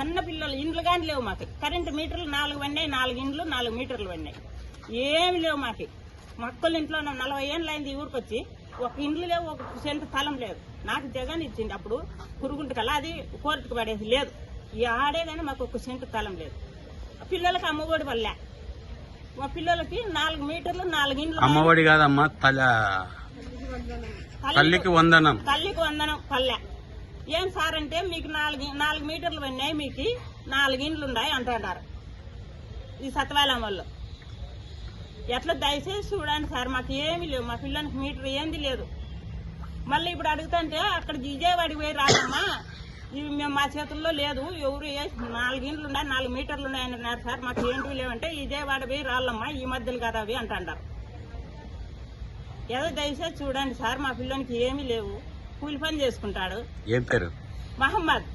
సన్న పిల్లలు ఇండ్లు కానీ లేవు మాకు. కరెంటు మీటర్లు నాలుగు పడినాయి నాలుగు ఇండ్లు నాలుగు మీటర్లు పడినాయి. ఏమి లేవు మాకు. మక్కల ఇంట్లో నలభై ఏళ్ళు అయింది ఊరికి వచ్చి ఒక ఇండ్లు లేవు ఒక సెంటు స్థలం లేదు. నాకు జగన్ ఇచ్చింది అప్పుడు పురుగుంట కల్లా అది కోర్టుకు పడేది లేదు. ఈ ఆడే కానీ మాకు ఒక సెంటు స్థలం లేదు. పిల్లలకి అమ్మఒడి వల్లే మా పిల్లలకి నాలుగు మీటర్లు నాలుగు ఇండ్లు అమ్మఒడి కాదమ్మా తల తల్లికి వందనం. తల్లికి వందనం పల్లె ఏం సార్ అంటే మీకు నాలుగు నాలుగు మీటర్లు ఉన్నాయి మీకు నాలుగు ఇండ్లు ఉన్నాయి అంటున్నారు. ఈ సత్వాలం వాళ్ళు ఎట్లా దయచేసి చూడండి సార్ మాకు ఏమీ లేవు. మా పిల్లలకి మీటర్ ఏంది లేదు. మళ్ళీ ఇప్పుడు అడుగుతుంటే అక్కడ విజయవాడికి పోయి రాదమ్మా ఇవి మేము మా చేతుల్లో లేదు. ఎవరు ఏ- నాలుగు ఇండ్లు ఉన్నాయి నాలుగు మీటర్లు ఉన్నాయి అన్నారు సార్. మాకు ఏంటివి లేవంటే విజయవాడ పోయి రాళ్ళమ్మా ఈ మధ్యలు కదా అవి అంటారు ఏదో దయచేసి చూడండి సార్ మా పిల్లోనికి ఏమీ లేవు. కూలి పని చేసుకుంటాడు. ఏం పేరు? మహమ్మద్.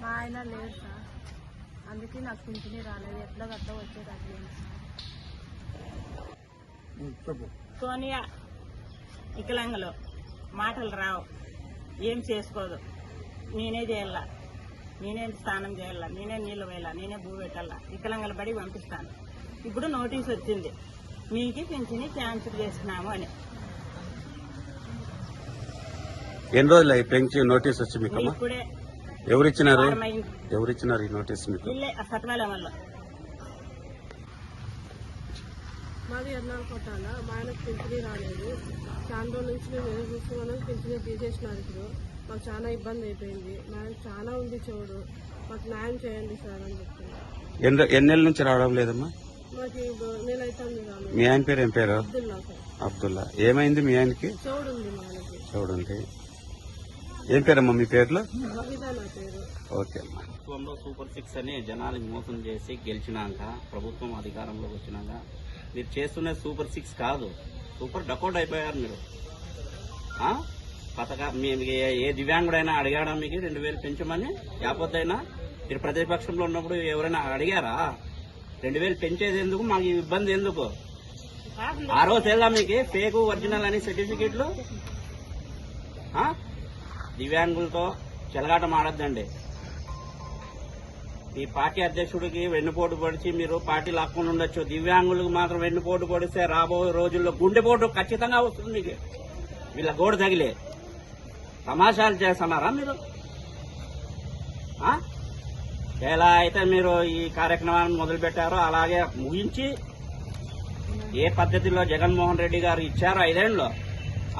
మా ఆయన లేడు సార్. అందుకే నాకు పింఛనే రాలేదు. ఎట్లా గట్లా వచ్చేది సోనియా వికలాంగులు. మాటలు రావు. ఏం చేసుకోదు. నేనే చేయాల? నేనే స్నానం చేయాల? నేనే నీళ్ళు వేయాల నేనే భూ పెట్టాల? వికలాంగుల బడి పంపిస్తాను. ఇప్పుడు నోటీస్ వచ్చింది. మీకు పింఛని క్యాన్సిల్ చేసినాము అని. ఎన్ని రోజులు అయి పెంచి నోటీస్ వచ్చి మీకమ్మా? ఇప్పుడే ఎవరిచ్చినారు? వారమైంది ఎవరిచ్చినారు ఈ నోటీస్ మీకు? సత్వాలయం వల్ల. మాది ఎర్నాలు కొట్టాల? మా ఆయనకు పింఛనీ రాలేదు. చాలా రోజుల నుంచి మేము ఎదురు చూస్తున్నాం. పింఛనీ తీసేసినారు ఇప్పుడు. మాకు చాలా ఇబ్బంది అయిపోయింది. ఆయన చాలా ఉంది చెవుడు మాకు న్యాయం చేయండి సార్ అని చెప్తున్నా ఎన్ని ఎన్నేళ్ళ నుంచి రావడం లేదమ్మా? మాకు మీ ఆయన పేరు ఏం పేరు? అబ్దుల్లా సార్. అబ్దుల్లా. ఏమైంది మీ ఆయనకి? చెవుడు ఉంది మా ఆయనకి. చూడండి ఏం పేరమ్మా మీ పేర్లు? బబితా నా పేరు. ఓకే అమ్మా. ప్రభుత్వంలో సూపర్ సిక్స్ అని జనాలకు మోసం చేసి గెలిచినాక ప్రభుత్వం అధికారంలోకి వచ్చినాక మీరు చేస్తున్న సూపర్ సిక్స్ కాదు. సూపర్ డకౌట్ అయిపోయారు మీరు. ఆ? పథక మేము ఏ- దివ్యాంగుడైనా అడిగాడా మీకు? రెండు వేలు పెంచమని? లేకపోతేనా? మీరు ప్రతిపక్షంలో ఉన్నప్పుడు ఎవరైనా అడిగారా? రెండు వేలు పెంచేది ఎందుకు? మాకు ఇబ్బంది ఎందుకు? ఆ రోజు తెలుదా మీకు? ఫేక్ ఒరిజినల్ అని సర్టిఫికెట్లు? దివ్యాంగులతో చెలగాటం ఆడొద్దండి. ఈ పార్టీ అధ్యక్షుడికి వెన్నుపోటు పొడిచి మీరు పార్టీ లాక్కుండా ఉండొచ్చు. దివ్యాంగులకు మాత్రం వెన్నుపోటు పొడిస్తే రాబోయే రోజుల్లో గుండెపోటు ఖచ్చితంగా వస్తుంది మీకు. వీళ్ళ గోడు తగిలే. తమాషాలు చేస్తున్నారా మీరు? ఎలా అయితే మీరు ఈ కార్యక్రమాన్ని మొదలుపెట్టారో అలాగే ముగించి ఏ పద్ధతిలో జగన్మోహన్ రెడ్డి గారు ఇచ్చారో ఐదేళ్ళు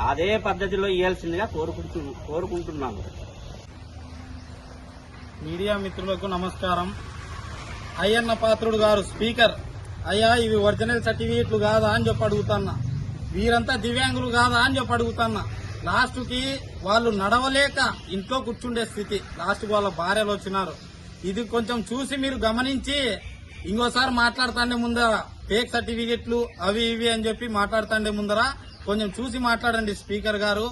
అదే పద్ధతిలో ఇవ్వాల్సిందిగా కోరుకుంటు కోరుకుంటున్నాము. మీడియా మిత్రులకు నమస్కారం. అయ్యన్న పాత్రుడు గారు స్పీకర్. అయ్యా ఇవి ఒరిజినల్ సర్టిఫికేట్లు కాదా అని చెప్పి అడుగుతున్నా. వీరంతా దివ్యాంగులు కాదా అని చెప్పి అడుగుతున్నా. లాస్ట్కి వాళ్ళు నడవలేక ఇంట్లో కూర్చుండే స్థితి. లాస్ట్ వాళ్ళ భార్యలు వచ్చినారు. ఇది కొంచెం చూసి మీరు గమనించి ఇంకోసారి మాట్లాడతాండే ముందర. ఫేక్ సర్టిఫికెట్లు అవి ఇవి అని చెప్పి మాట్లాడతాండే ముందర కొంచెం చూసి మాట్లాడండి స్పీకర్ గారు.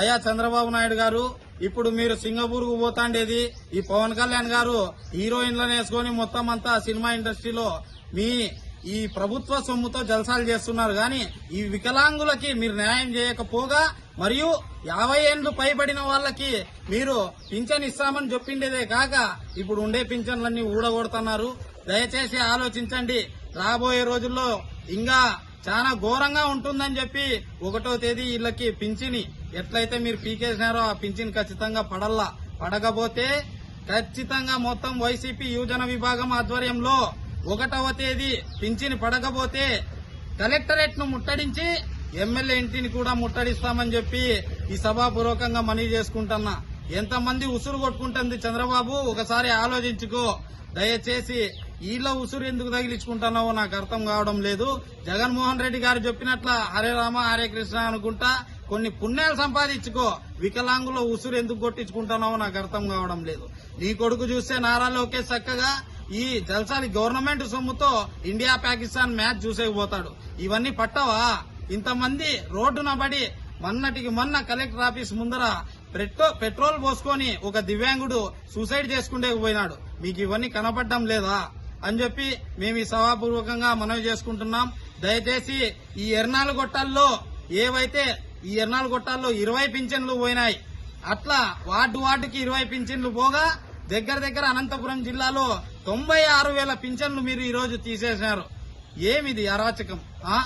అయ్యా చంద్రబాబు నాయుడు గారు ఇప్పుడు మీరు సింగపూర్కు పోతాండేది ఈ పవన్ కళ్యాణ్ గారు హీరోయిన్లను వేసుకొని మొత్తం అంతా సినిమా ఇండస్ట్రీలో మీ ఈ ప్రభుత్వ సొమ్ముతో జలసాలు చేస్తున్నారు. కానీ ఈ వికలాంగులకి మీరు న్యాయం చేయకపోగా మరియు యాభై ఏండ్లు పైబడిన వాళ్ళకి మీరు పింఛన్ ఇస్తామని చెప్పిండేదే కాక ఇప్పుడు ఉండే పింఛన్లన్నీ ఊడగొడుతున్నారు. దయచేసి ఆలోచించండి. రాబోయే రోజుల్లో ఇంకా చాలా ఘోరంగా ఉంటుందని చెప్పి ఒకటో తేదీ వీళ్ళకి పింఛని ఎట్లయితే మీరు పీకేసినారో ఆ పింఛన్ ఖచ్చితంగా పడల్లా. పడకపోతే ఖచ్చితంగా మొత్తం వైసీపీ యువజన విభాగం ఆధ్వర్యంలో ఒకటవ తేదీ పింఛని పడకపోతే కలెక్టరేట్ను ముట్టడించి ఎమ్మెల్యే ఇంటిని కూడా ముట్టడిస్తామని చెప్పి ఈ సభాపూర్వకంగా మనవి చేసుకుంటున్నా. ఎంతమంది ఉసురు కొట్టుకుంటుంది చంద్రబాబు? ఒకసారి ఆలోచించుకో. దయచేసి ఈలో ఉసురు ఎందుకు తగిలించుకుంటున్నావో నాకు అర్థం కావడం లేదు. జగన్మోహన్ రెడ్డి గారు చెప్పినట్ల హరే రామ హరే కృష్ణ అనుకుంటా కొన్ని పుణ్యాలు సంపాదించుకో. వికలాంగులో ఉసురు ఎందుకు కొట్టించుకుంటున్నావో నాకు అర్థం కావడం లేదు. నీ కొడుకు చూస్తే నారా లోకేష్ చక్కగా ఈ జల్సాలి గవర్నమెంట్ సొమ్ముతో ఇండియా పాకిస్తాన్ మ్యాచ్ చూసేకపోతాడు ఇవన్నీ పట్టవా? ఇంతమంది రోడ్డున పడి మొన్నటికి మొన్న కలెక్టర్ ఆఫీస్ ముందర పెట్రో పెట్రోల్ పోసుకొని ఒక దివ్యాంగుడు సూసైడ్ చేసుకుంటే పోయినాడు. మీకు ఇవన్నీ కనపడడం లేదా? అని చెప్పి మేము ఈ సభాపూర్వకంగా మనవి చేసుకుంటున్నాం. దయచేసి ఈ ఎర్నాలు గొట్టాల్లో ఏవైతే ఈ ఎర్నాలు గొట్టాల్లో ఇరవై పింఛన్లు పోయినాయి అట్లా వార్డు వార్డుకి ఇరవై పింఛన్లు పోగా దగ్గర దగ్గర అనంతపురం జిల్లాలో తొంభై ఆరు వేల పింఛన్లు మీరు ఈరోజు తీసేశారు. తీసేసినారు ఏమిది అరాచకం? ఆ?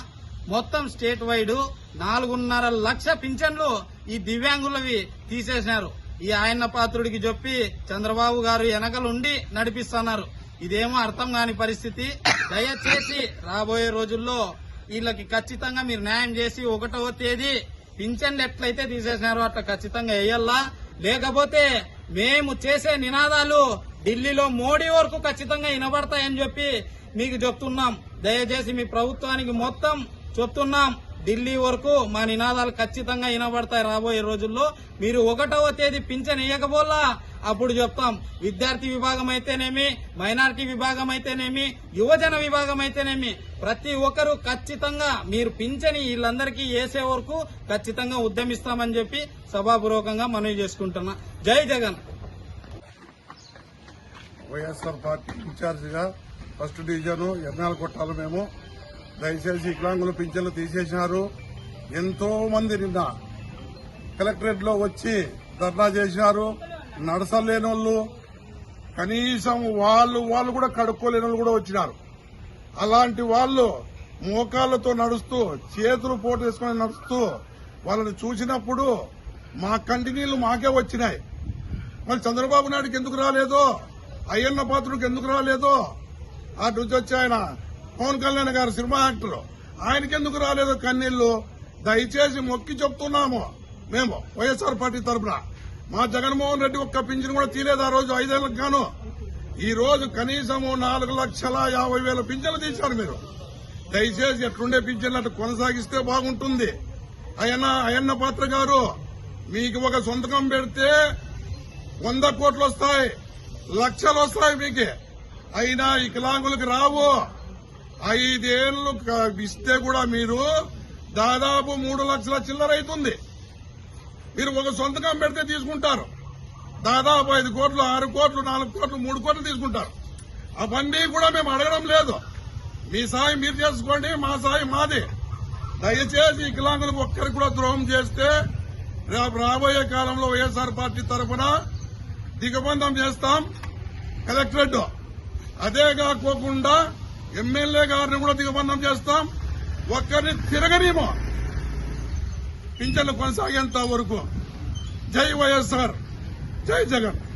మొత్తం స్టేట్ వైడ్ నాలుగున్నర లక్ష పింఛన్లు ఈ దివ్యాంగులవి తీసేసినారు. ఈ ఆయన పాత్రుడికి చెప్పి చంద్రబాబు గారు వెనకలుండి నడిపిస్తున్నారు. ఇదేమో అర్థం కాని పరిస్థితి. దయచేసి రాబోయే రోజుల్లో వీళ్ళకి ఖచ్చితంగా మీరు న్యాయం చేసి ఒకటవ తేదీ పింఛన్లు ఎట్లయితే తీసేసినారో అట్లా ఖచ్చితంగా వేయల్లా లేకపోతే మేము చేసే నినాదాలు ఢిల్లీలో మోడీ వరకు ఖచ్చితంగా వినబడతాయని చెప్పి మీకు చెప్తున్నాం. దయచేసి మీ ప్రభుత్వానికి మొత్తం చెప్తున్నాం. ఢిల్లీ వరకు మా నినాదాలు ఖచ్చితంగా వినబడతాయి రాబోయే రోజుల్లో. మీరు ఒకటవ తేదీ పింఛన్ ఇవ్వకపోలా అప్పుడు చెప్తాం. విద్యార్థి విభాగం అయితేనేమి మైనార్టీ విభాగం అయితేనేమి యువజన విభాగం అయితేనేమి ప్రతి ఒక్కరూ ఖచ్చితంగా మీరు పింఛని వీళ్ళందరికీ వేసే వరకు ఖచ్చితంగా ఉద్యమిస్తామని చెప్పి సభాపూర్వకంగా మనవి చేసుకుంటున్నా. జై జగన్. వైఎస్ఆర్ పార్టీ ఇన్ఛార్జిగా ఫస్ట్ డివిజన్ ఎర్నాల కొట్టాలు మేము దయచేసి వికలాంగుల పింఛన్లు తీసేసినారు. ఎంతో మంది నిన్న కలెక్టరేట్లో వచ్చి ధర్నా చేసినారు. నడసలేని వాళ్ళు కనీసం వాళ్ళు వాళ్ళు కూడా కడుక్కోలేని వాళ్ళు కూడా వచ్చినారు. అలాంటి వాళ్ళు మోకాళ్ళతో నడుస్తూ చేతులు పోటు వేసుకొని నడుస్తూ వాళ్ళని చూసినప్పుడు మా కంటి నీళ్ళు మాకే వచ్చినాయి. మరి చంద్రబాబు నాయుడుకి ఎందుకు రాలేదో? అయ్యన్న పాత్రుడికి ఎందుకు రాలేదో? అటు నుంచి వచ్చి ఆయన పవన్ కళ్యాణ్ గారు సినిమా యాక్టర్. ఆయనకెందుకు రాలేదు కన్నీళ్ళు దయచేసి మొక్కి చెప్తున్నాము. మేము వైఎస్ఆర్ పార్టీ తరఫున మా జగన్మోహన్ రెడ్డి ఒక్క పింఛన్ కూడా తీలేదు ఆ రోజు ఐదేళ్ళకు గాను. ఈ రోజు కనీసము నాలుగు లక్షల యాభై వేల పింఛన్లు తీశారు మీరు. దయచేసి ఎట్లుండే పింఛన్లు అటు కొనసాగిస్తే బాగుంటుంది. అయన అయన్న పాత్ర గారు మీకు ఒక సొంతకం పెడితే వంద కోట్లు వస్తాయి. లక్షలు వస్తాయి మీకు. అయినా వికలాంగులకు రావు. ఐదేళ్ళు ఇస్తే కూడా మీరు దాదాపు మూడు లక్షల చిల్లర అవుతుంది. మీరు ఒక సొంతకం పెడితే తీసుకుంటారు. దాదాపు ఐదు కోట్లు ఆరు కోట్లు నాలుగు కోట్లు మూడు కోట్లు తీసుకుంటారు. అవన్నీ కూడా మేము అడగడం లేదు. మీ సాయం మీరు చేసుకోండి మా సాయం మాది. దయచేసి వికలాంగులకు ఒక్కరికి కూడా ద్రోహం చేస్తే రేపు రాబోయే కాలంలో వైఎస్ఆర్ పార్టీ తరఫున దిగబంధం చేస్తాం. కలెక్టరేట్ అదే కాకోకుండా ఎమ్మెల్యే గారిని కూడా దిగబంధం చేస్తాం. ఒక్కరిని తిరగనీమో పింఛన్లు కొనసాగేంత వరకు. జై వైఎస్ఆర్. జై జగన్.